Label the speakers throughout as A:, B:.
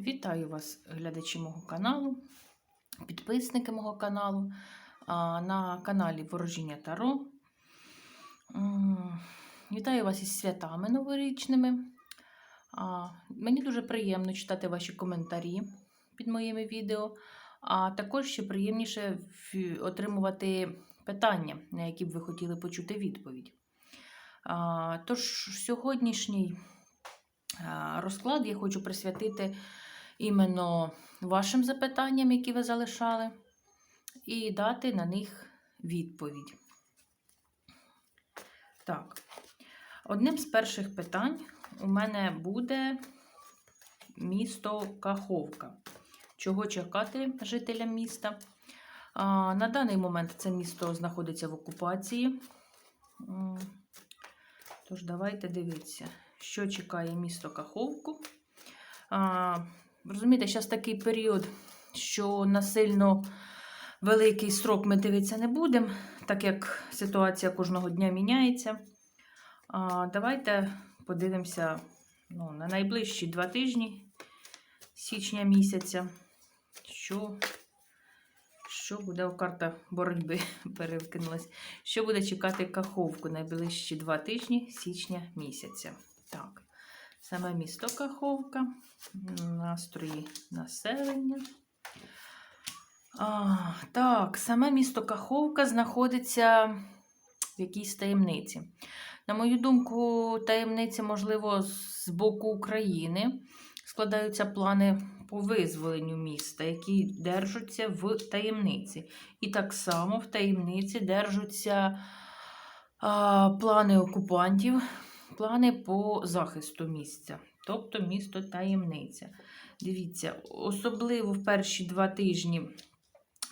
A: Вітаю вас, глядачі мого каналу, підписники мого каналу. На каналі Ворожіння Таро. Вітаю вас із святами новорічними. Мені дуже приємно читати ваші коментарі під моїми відео, а також ще приємніше отримувати питання, на які б ви хотіли почути відповідь. Тож сьогоднішній розклад я хочу присвятити іменно вашим запитанням, які ви залишали, і дати на них відповідь. Так, одним з перших питань у мене буде місто Каховка. Чого чекати жителям міста? На даний момент це місто знаходиться в окупації. Тож, давайте дивитися, що чекає місто Каховку. Розумієте, зараз такий період, що насильно великий строк ми дивитися не будемо, так як ситуація кожного дня міняється. А, давайте подивимося ну, на найближчі два тижні січня місяця, що, що буде карта боротьби перекинулась. Що буде чекати Каховку найближчі два тижні січня місяця. Так, саме місто Каховка, настрої населення. А, так, саме місто Каховка знаходиться в якійсь таємниці. На мою думку, таємниці, можливо, з боку України складаються плани по визволенню міста, які держаться в таємниці. І так само в таємниці держаться а, плани окупантів, плани по захисту місця, тобто місто таємниця. Дивіться, особливо в перші два тижні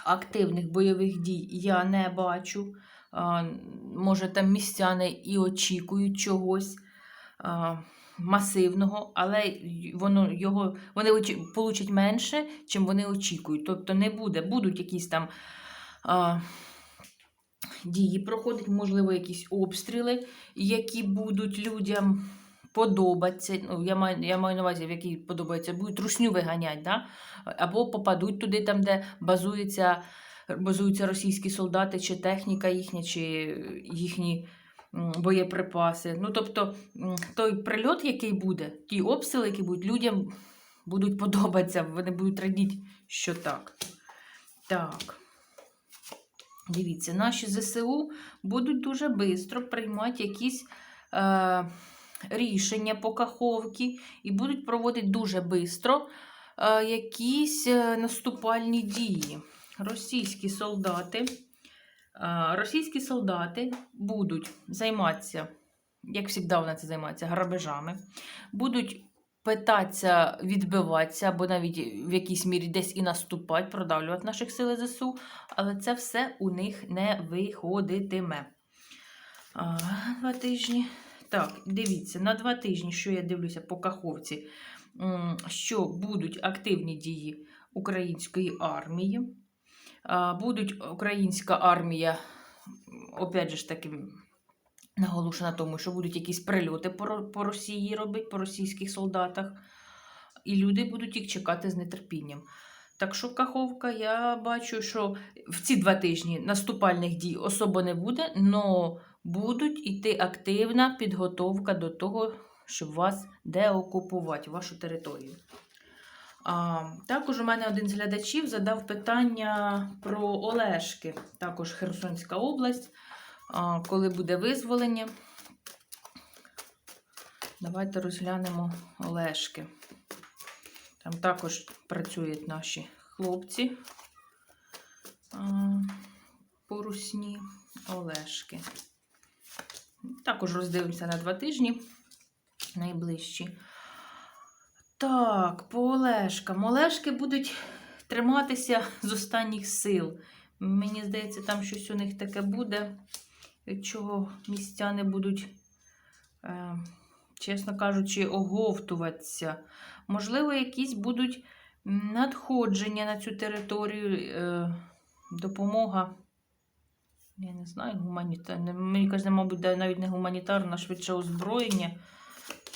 A: активних бойових дій я не бачу. Може, там містяни і очікують чогось масивного, але воно його вони получать менше, чим вони очікують. Тобто не буде, будуть якісь там дії проходить, можливо, якісь обстріли, які будуть людям подобатися. Ну, я маю, я маю на увазі, в які подобаються, будуть русню виганяти, да? або попадуть туди, там, де базуються, базуються російські солдати, чи техніка їхня, чи їхні боєприпаси. Ну, тобто, той прильот, який буде, ті обстріли, які будуть, людям будуть подобатися, вони будуть радіти, що так. Так. Дивіться, наші ЗСУ будуть дуже швидко приймати якісь е, рішення по каховці і будуть проводити дуже швидко е, якісь е, наступальні дії. Російські солдати, е, російські солдати будуть займатися, як завжди вони це займаються, грабежами, будуть питатися відбиватися, або навіть в якійсь мірі десь і наступати, продавлювати наших сил ЗСУ, але це все у них не виходитиме. А, два тижні. Так, дивіться, на два тижні, що я дивлюся по Каховці, що будуть активні дії української армії. Будуть українська армія, опять же ж таки, наголошена на тому, що будуть якісь прильоти по, по Росії робити, по російських солдатах. І люди будуть їх чекати з нетерпінням. Так що Каховка, я бачу, що в ці два тижні наступальних дій особо не буде, але будуть іти активна підготовка до того, щоб вас деокупувати, вашу територію. А, також у мене один з глядачів задав питання про Олешки, також Херсонська область, коли буде визволення. Давайте розглянемо Олешки. Там також працюють наші хлопці а, по русні Олешки. Також роздивимося на два тижні найближчі. Так, по Олешкам. Олешки будуть триматися з останніх сил. Мені здається, там щось у них таке буде, від чого містяни будуть, е, чесно кажучи, оговтуватися. Можливо, якісь будуть надходження на цю територію, е, допомога. Я не знаю, гуманітарна. Мені кажеться, мабуть, навіть не гуманітарна, а швидше озброєння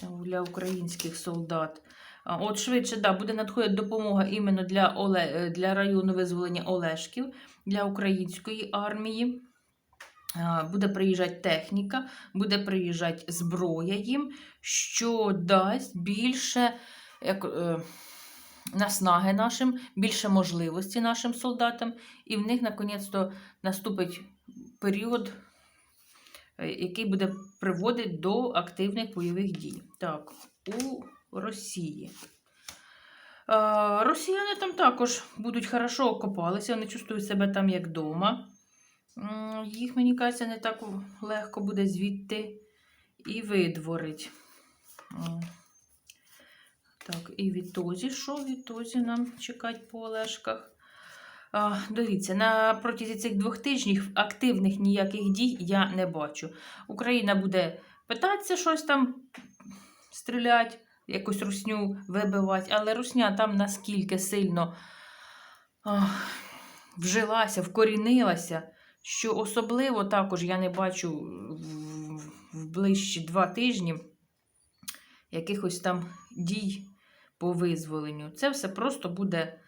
A: для українських солдат. От швидше да, буде надходити допомога іменно для, Оле... для району визволення Олешків, для української армії. А, Буде приїжджати техніка, буде приїжджати зброя їм, що дасть більше як, е, наснаги нашим, більше можливості нашим солдатам, і в них наконець-то наступить період, е, який буде приводити до активних бойових дій. Так, у Росії. Е, Росіяни там також будуть хорошо окопалися, вони чувствують себе там як вдома. Їх, мені кажеться, не так легко буде звідти і видворить. Так, і відтозі, що відтозі нам чекать по Олешках? А, дивіться, на протязі цих двох тижнів активних ніяких дій я не бачу. Україна буде питатися щось там стріляти, якусь русню вибивати, але русня там наскільки сильно а, вжилася, вкорінилася, що особливо також я не бачу в, ближчі два тижні якихось там дій по визволенню. Це все просто буде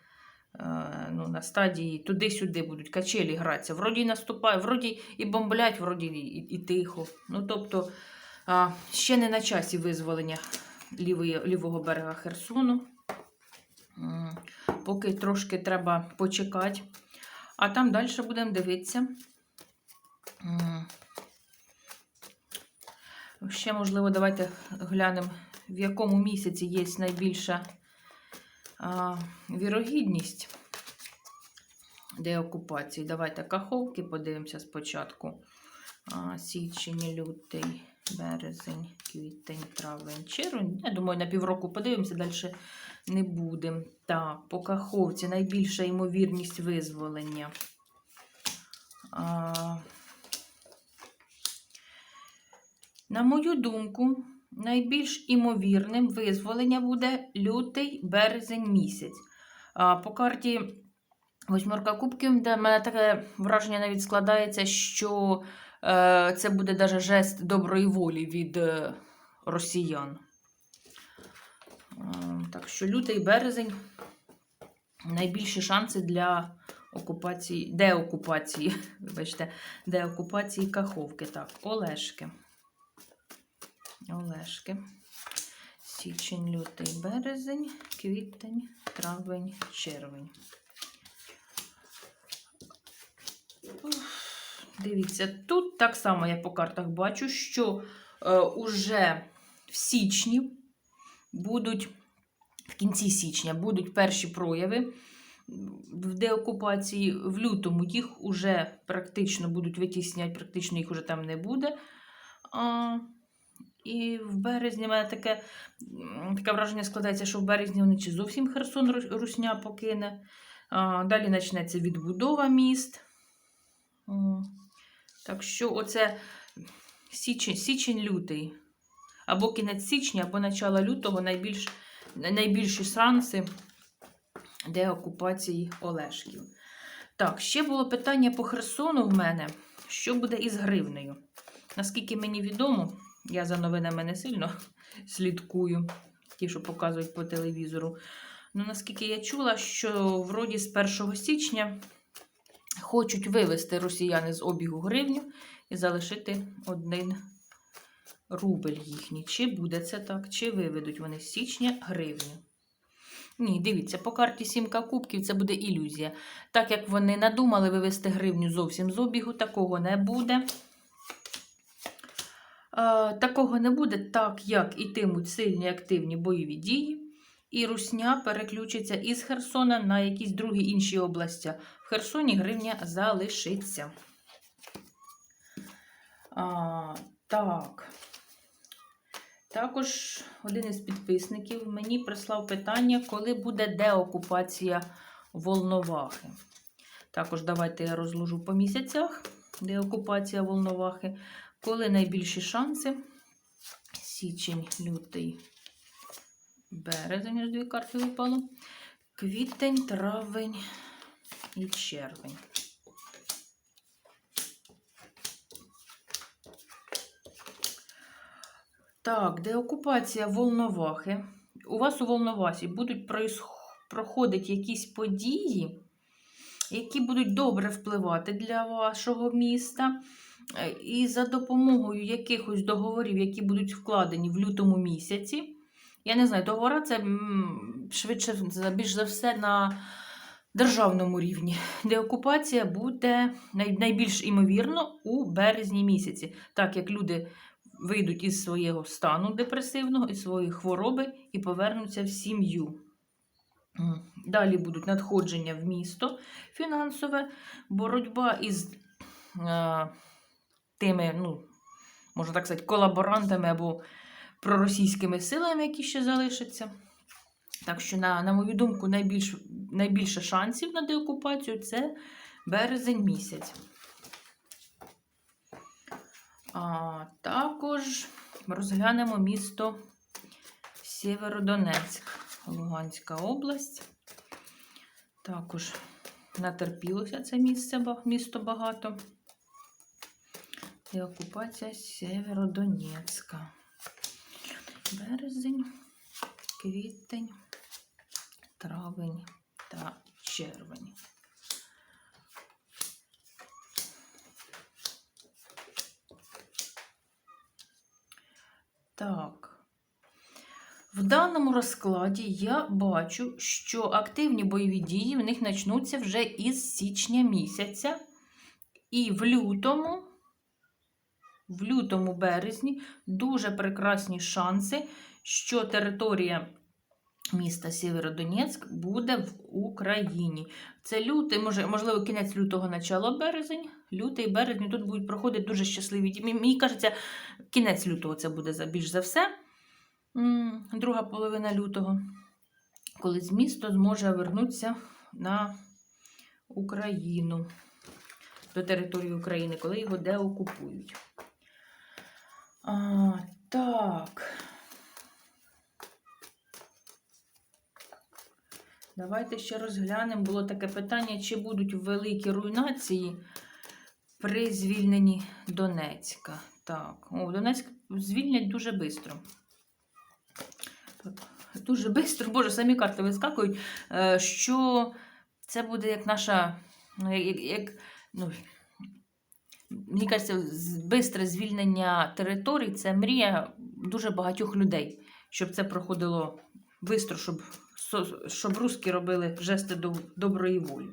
A: е, ну, на стадії туди-сюди будуть качелі гратися. Вроді наступає, вроді і бомблять, вроді і, і тихо. Ну, тобто ще не на часі визволення лівої, лівого берега Херсону. Поки трошки треба почекати. А там далі будемо дивитися. Ще, можливо, давайте глянемо, в якому місяці є найбільша а, вірогідність деокупації. Давайте каховки подивимося спочатку. А, січень, лютий, березень, квітень, травень, червень. Я думаю, на півроку подивимося, далі не будемо. Так, по каховці найбільша ймовірність визволення. А, на мою думку, найбільш імовірним визволення буде лютий березень місяць. А, по карті восьмерка кубків, де в мене таке враження навіть складається, що це буде даже жест доброї волі від е, росіян. Е, так що лютий березень найбільші шанси для окупації, деокупації, вибачте, деокупації Каховки. Так, Олешки. Олешки. Січень, лютий, березень, квітень, травень, червень. Уф, Дивіться, тут так само я по картах бачу, що е, уже в січні будуть, в кінці січня будуть перші прояви в деокупації. В лютому їх уже практично будуть витісняти, практично їх уже там не буде. А, і в березні в мене таке, таке враження складається, що в березні вони чи зовсім Херсон Русня покине. А, далі почнеться відбудова міст. Так що оце січень, січень-лютий. Або кінець січня, або начало лютого найбільш, найбільші шанси деокупації Олешків. Так, ще було питання по Херсону в мене. Що буде із гривнею? Наскільки мені відомо, я за новинами не сильно слідкую, ті, що показують по телевізору. Ну, наскільки я чула, що вроді з 1 січня хочуть вивести росіяни з обігу гривню і залишити один рубль їхній. Чи буде це так, чи виведуть вони з січня гривню? Ні, дивіться, по карті сімка кубків це буде ілюзія. Так як вони надумали вивести гривню зовсім з обігу, такого не буде. Е, такого не буде, так як ітимуть сильні активні бойові дії, і Русня переключиться із Херсона на якісь другі інші області. В Херсоні гривня залишиться. А, так. Також один із підписників мені прислав питання, коли буде деокупація Волновахи. Також давайте я розложу по місяцях деокупація Волновахи. Коли найбільші шанси? Січень, лютий, березень, аж дві карти випало. Квітень, травень і червень. Так, деокупація Волновахи. у вас у Волновасі будуть проходити якісь події, які будуть добре впливати для вашого міста. Е, І за допомогою якихось договорів, які будуть вкладені в лютому місяці. Я не знаю, договори це швидше більш за все на державному рівні, де окупація буде найбільш імовірно у березні місяці, так як люди вийдуть із свого стану депресивного, із своєї хвороби і повернуться в сім'ю. Далі будуть надходження в місто фінансове, боротьба із е, тими, ну, можна так сказати, колаборантами або проросійськими силами, які ще залишаться. Так що, на, на мою думку, найбільш, найбільше шансів на деокупацію це березень місяць. А, також розглянемо місто Сєвєродонецьк, Луганська область. Також натерпілося це місце, місто багато. Деокупація Сєвєродонецька. Березень, квітень, травень та червень. Так. В даному розкладі я бачу, що активні бойові дії в них почнуться вже із січня місяця. І в лютому, в лютому березні дуже прекрасні шанси, що територія міста Сєвєродонецьк буде в Україні. Це лютий, може, можливо, кінець лютого, начало березень. Лютий, березень тут будуть проходити дуже щасливі. Мені кажеться, кінець лютого це буде більш за все. Друга половина лютого, коли з місто зможе вернутися на Україну, до території України, коли його деокупують. А, так. Давайте ще розглянемо. Було таке питання, чи будуть великі руйнації при звільненні Донецька. Так, о, Донецьк звільнять дуже швидко. Дуже швидко, боже, самі карти вискакують, е, що це буде як наша, як, як ну, мені кажеться, швидке звільнення територій це мрія дуже багатьох людей, щоб це проходило швидко, щоб, щоб русські робили жести доб- доброї волі.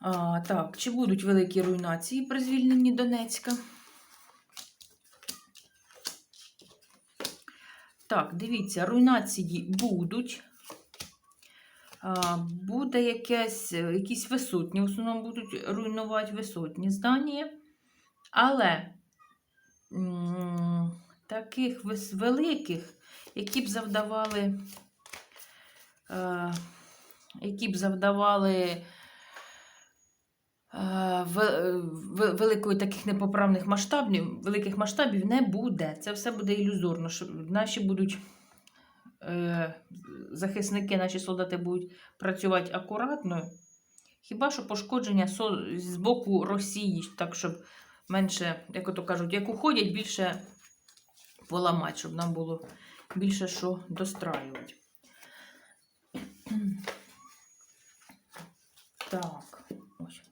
A: А, так, чи будуть великі руйнації при звільненні Донецька? Так, дивіться, руйнації будуть. Буде якесь, е, якісь висотні, в основному будуть руйнувати висотні здання. Але таких великих, які б завдавали, е, які б завдавали е, ве- ве- великої таких непоправних масштабів, великих масштабів не буде. Це все буде ілюзорно. Наші будуть захисники, наші солдати будуть працювати акуратно. Хіба що пошкодження з боку Росії, так щоб менше, як ото кажуть, як уходять, більше поламати, щоб нам було більше що достраювати. Так, ось.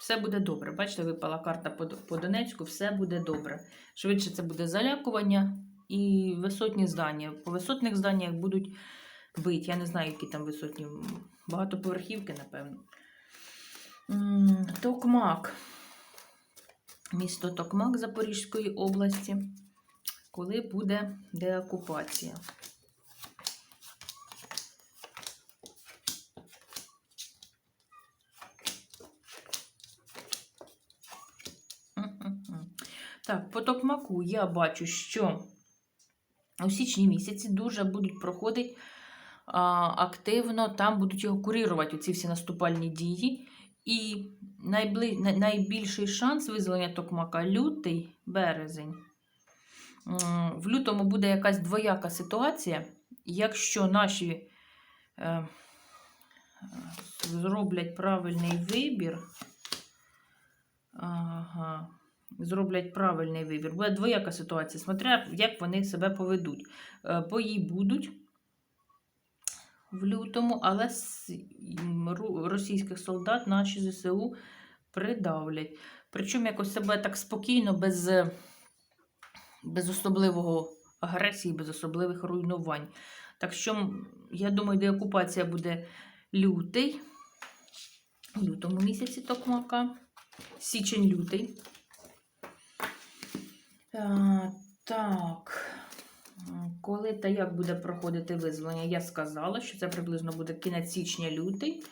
A: Все буде добре. Бачите, випала карта по Донецьку, все буде добре. Швидше це буде залякування і висотні здання. По висотних зданнях будуть бити. Я не знаю, які там висотні. Багатоповерхівки, напевно. Токмак. Місто Токмак Запорізької області. Коли буде деокупація? Так, по Токмаку я бачу, що у січні місяці дуже будуть проходити активно, там будуть його курірувати, ці всі наступальні дії. І найбли... найбільший шанс визволення Токмака лютий березень. В лютому буде якась двояка ситуація, якщо наші е, зроблять правильний вибір. Ага. Зроблять правильний вибір. Буде двояка ситуація, смотря, як вони себе поведуть. Е, Бої будуть, в лютому, але російських солдат наші ЗСУ придавлять. Причому якось себе так спокійно, без, е, без особливого агресії, без особливих руйнувань. Так що, я думаю, деокупація буде лютий, лютому місяці токмака, січень-лютий. Е, Так. Коли та як буде проходити визволення, я сказала, що це приблизно буде кінець січня-лютий.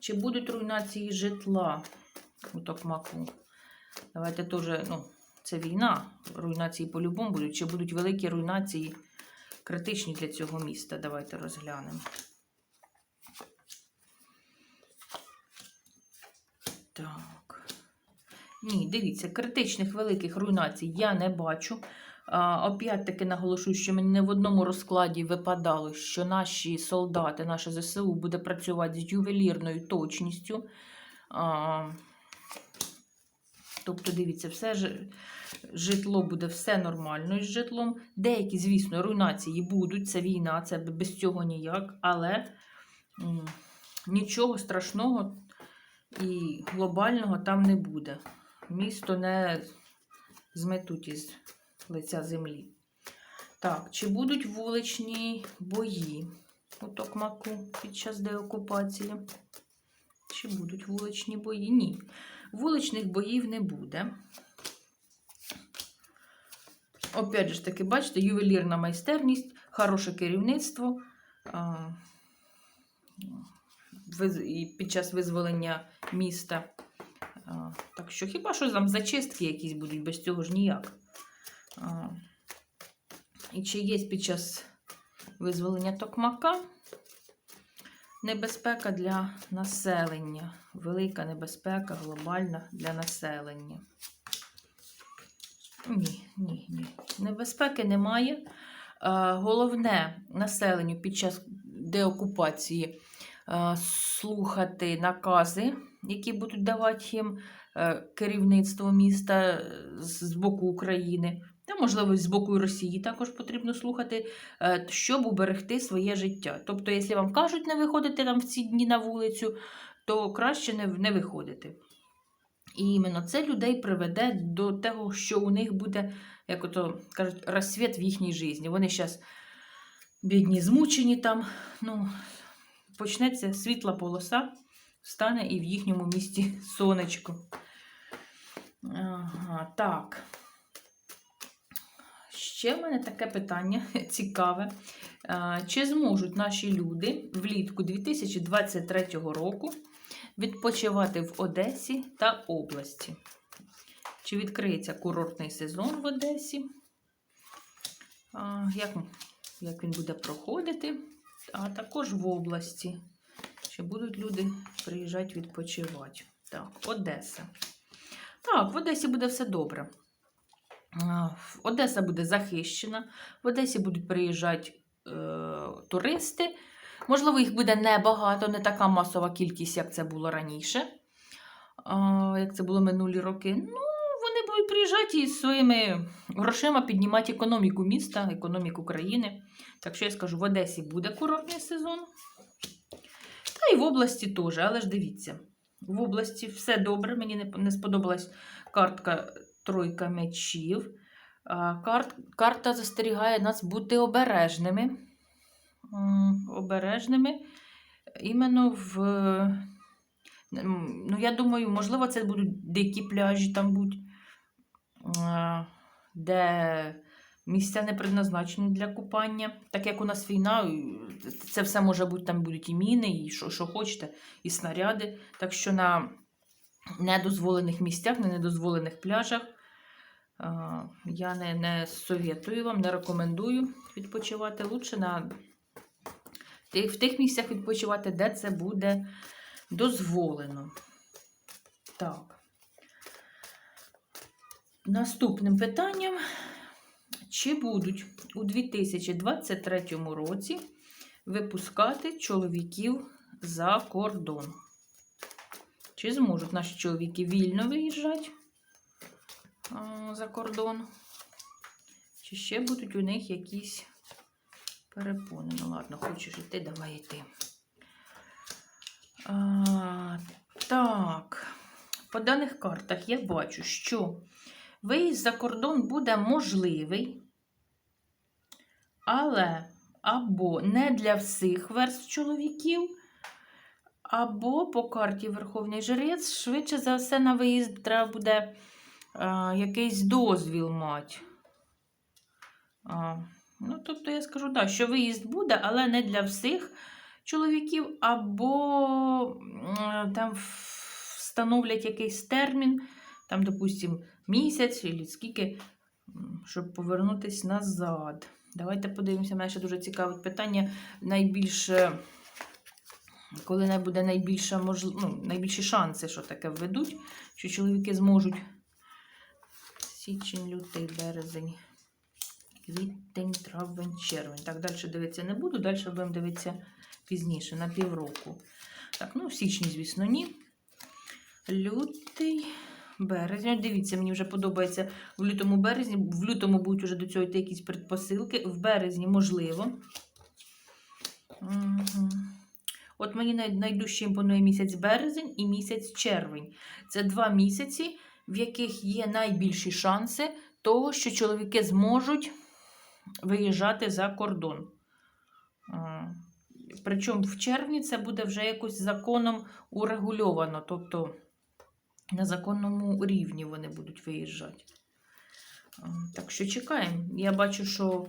A: Чи будуть руйнації житла у Токмаку? Давайте теж, ну, це війна, руйнації по-любому будуть. Чи будуть великі руйнації критичні для цього міста? Давайте розглянемо. Так. Ні, дивіться, критичних великих руйнацій я не бачу. Опять-таки наголошую, що мені не в одному розкладі випадало, що наші солдати, наше ЗСУ буде працювати з ювелірною точністю. Тобто, дивіться, все житло буде все нормально із житлом. Деякі, звісно, руйнації будуть, це війна, це без цього ніяк, але нічого страшного і глобального там не буде. Місто не зметуть із лиця землі. Так, чи будуть вуличні бої у Токмаку під час деокупації? Чи будуть вуличні бої? Ні. Вуличних боїв не буде. Опять же таки, бачите, ювелірна майстерність, хороше керівництво. І під час визволення міста. Так що хіба що там зачистки якісь будуть, без цього ж ніяк. І чи є під час визволення Токмака небезпека для населення? Велика небезпека глобальна для населення. Ні, ні, ні. Небезпеки немає. Головне населенню під час деокупації слухати накази, які будуть давати їм е, керівництво міста е, з боку України. Та, можливо, з боку Росії також потрібно слухати, е, щоб уберегти своє життя. Тобто, якщо вам кажуть не виходити там в ці дні на вулицю, то краще не, не виходити. І іменно це людей приведе до того, що у них буде, як ото кажуть, розсвіт в їхній житті. Вони зараз бідні, змучені там. Ну, почнеться світла полоса, стане і в їхньому місті сонечко. Ага, так. Ще в мене таке питання цікаве. Чи зможуть наші люди влітку 2023 року відпочивати в Одесі та області? Чи відкриється курортний сезон в Одесі? Як, як він буде проходити? А також в області. Чи будуть люди приїжджати відпочивати? Так, Одеса. Так, в Одесі буде все добре. Одеса буде захищена. В Одесі будуть приїжджати е, туристи. Можливо, їх буде небагато, не така масова кількість, як це було раніше, як це було минулі роки. Ну, вони будуть приїжджати і своїми грошима піднімати економіку міста, економіку країни. Так що я скажу, в Одесі буде курортний сезон. Та і в області теж, але ж дивіться, в області все добре. Мені не, не сподобалась картка тройка мечів. Карт, карта застерігає нас бути обережними. Обережними іменно в. Ну, я думаю, можливо, це будуть дикі пляжі там будуть, де місця не предназначені для купання. Так як у нас війна, це все може бути, там будуть і міни, і що, що хочете, і снаряди. Так що на недозволених місцях, на недозволених пляжах я не, не совєтую вам, не рекомендую відпочивати. Лучше на в тих місцях відпочивати, де це буде дозволено. Так. Наступним питанням. Чи будуть у 2023 році випускати чоловіків за кордон? Чи зможуть наші чоловіки вільно виїжджати за кордон? Чи ще будуть у них якісь перепони. Ну ладно, хочеш іти, давай йти. А, так, по даних картах я бачу, що виїзд за кордон буде можливий, але або не для всіх верств чоловіків, або по карті Верховний Жрець, швидше за все, на виїзд треба буде а, якийсь дозвіл мати. А, ну, тобто я скажу, так, що виїзд буде, але не для всіх чоловіків, або м, там встановлять якийсь термін, там, допустимо, місяць, чи скільки, щоб повернутися назад. Давайте подивимося, мене ще дуже цікавить питання. Найбільше, коли не буде найбільша можл... ну, найбільші шанси, що таке введуть, що чоловіки зможуть. Січень, лютий, березень, квітень, травень, червень. Так, далі дивитися не буду, далі будемо дивитися пізніше, на півроку. Так, ну в січні, звісно, ні. Лютий, березень. От Дивіться, мені вже подобається в лютому березні. В лютому будуть вже до цього йти якісь предпосилки. В березні можливо. Угу. От мені най- найдужче імпонує місяць березень і місяць червень. Це два місяці, в яких є найбільші шанси того, що чоловіки зможуть виїжджати за кордон. Причому в червні це буде вже якось законом урегульовано, тобто на законному рівні вони будуть виїжджати. Так що чекаємо. Я бачу, що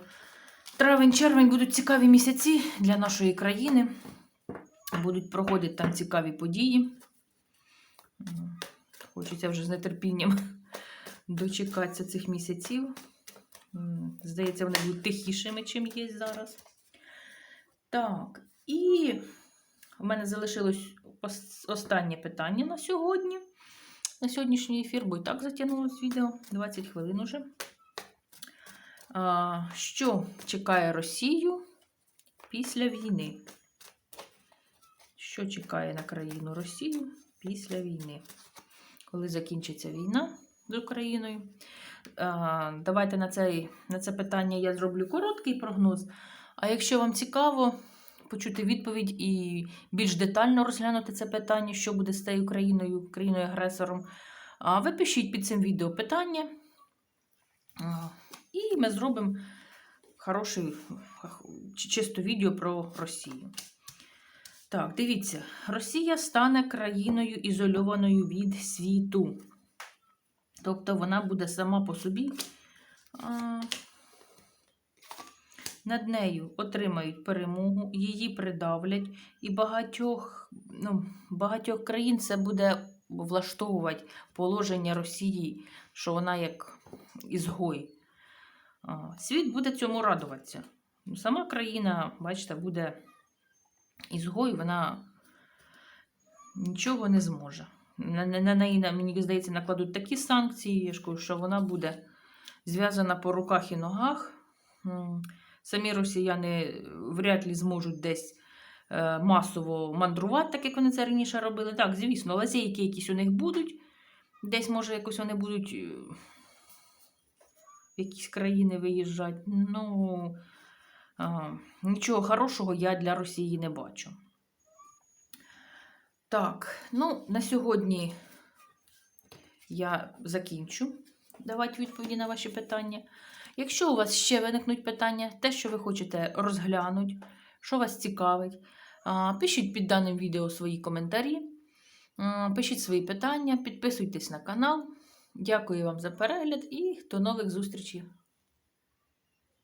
A: травень-червень будуть цікаві місяці для нашої країни. Будуть проходити там цікаві події. Хочеться вже з нетерпінням дочекатися цих місяців. Здається, вони будуть тихішими, чим є зараз. Так, і в мене залишилось останнє питання на сьогодні. На сьогоднішній ефір, бо і так затягнулось відео 20 хвилин уже. Що чекає Росію після війни? Що чекає на країну Росію після війни? Коли закінчиться війна з Україною? Давайте на, цей, на це питання я зроблю короткий прогноз. А якщо вам цікаво почути відповідь і більш детально розглянути це питання, що буде з тією країною, країною-агресором, ви пишіть під цим відео питання. І ми зробимо хороше, чи- чисто відео про Росію. Так, дивіться, Росія стане країною ізольованою від світу. Тобто вона буде сама по собі. Над нею отримають перемогу, її придавлять, і багатьох, ну, багатьох країн це буде влаштовувати положення Росії, що вона як ізгой. Світ буде цьому радуватися. Ну, Сама країна, бачите, буде ізгой, вона нічого не зможе. На, неї, мені здається, накладуть такі санкції, що вона буде зв'язана по руках і ногах. Самі росіяни вряд ли зможуть десь е, масово мандрувати, так як вони це раніше робили. Так, звісно, лазейки якісь у них будуть. Десь, може, якось вони будуть е, в якісь країни виїжджати. Ну, а, нічого хорошого я для Росії не бачу. Так, ну, на сьогодні я закінчу давати відповіді на ваші питання. Якщо у вас ще виникнуть питання, те, що ви хочете розглянути, що вас цікавить, пишіть під даним відео свої коментарі, пишіть свої питання, підписуйтесь на канал. Дякую вам за перегляд і до нових зустрічей!